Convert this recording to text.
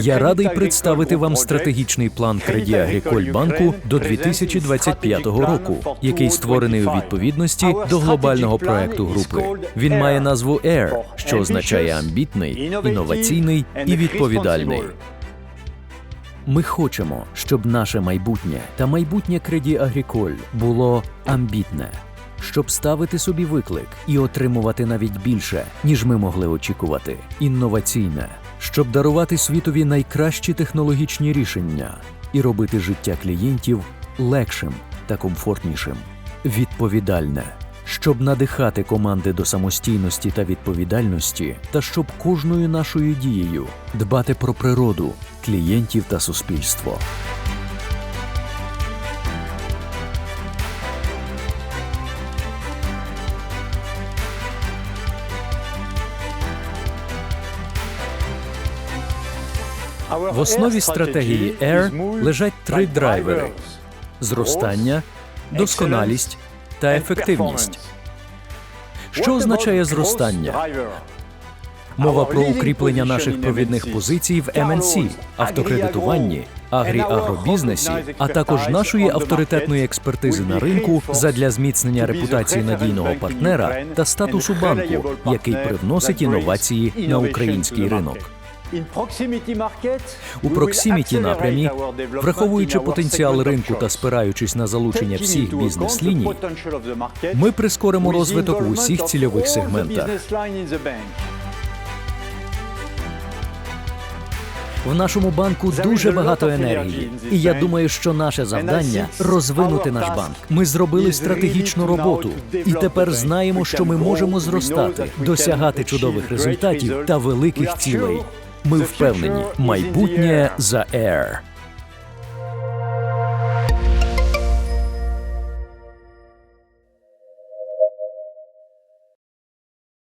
Я радий представити вам стратегічний план Credit Agricole банку до 2025 року, який створений у відповідності до глобального проекту групи. Він має назву AIR, що означає амбітний, інноваційний і відповідальний. Ми хочемо, щоб наше майбутнє та майбутнє Credit Agricole було амбітне, щоб ставити собі виклик і отримувати навіть більше, ніж ми могли очікувати. Інноваційне, щоб дарувати світові найкращі технологічні рішення і робити життя клієнтів легшим та комфортнішим. Відповідальне, щоб надихати команди до самостійності та відповідальності, та щоб кожною нашою дією дбати про природу, клієнтів та суспільство. В основі стратегії AIR лежать три драйвери: зростання, досконалість та ефективність. Що означає зростання? Мова про укріплення наших провідних позицій в МНС, автокредитуванні, агрі-агробізнесі, а також нашої авторитетної експертизи на ринку задля зміцнення репутації надійного партнера та статусу банку, який привносить інновації на український ринок. У проксиміті напрямі, враховуючи потенціал ринку та спираючись на залучення всіх бізнес-ліній, ми прискоримо розвиток в усіх цільових сегментах. В нашому банку дуже багато енергії, і я думаю, що наше завдання розвинути наш банк. Ми зробили стратегічну роботу, і тепер знаємо, що ми можемо зростати, досягати чудових результатів та великих цілей. Ми впевнені, майбутнє за Air.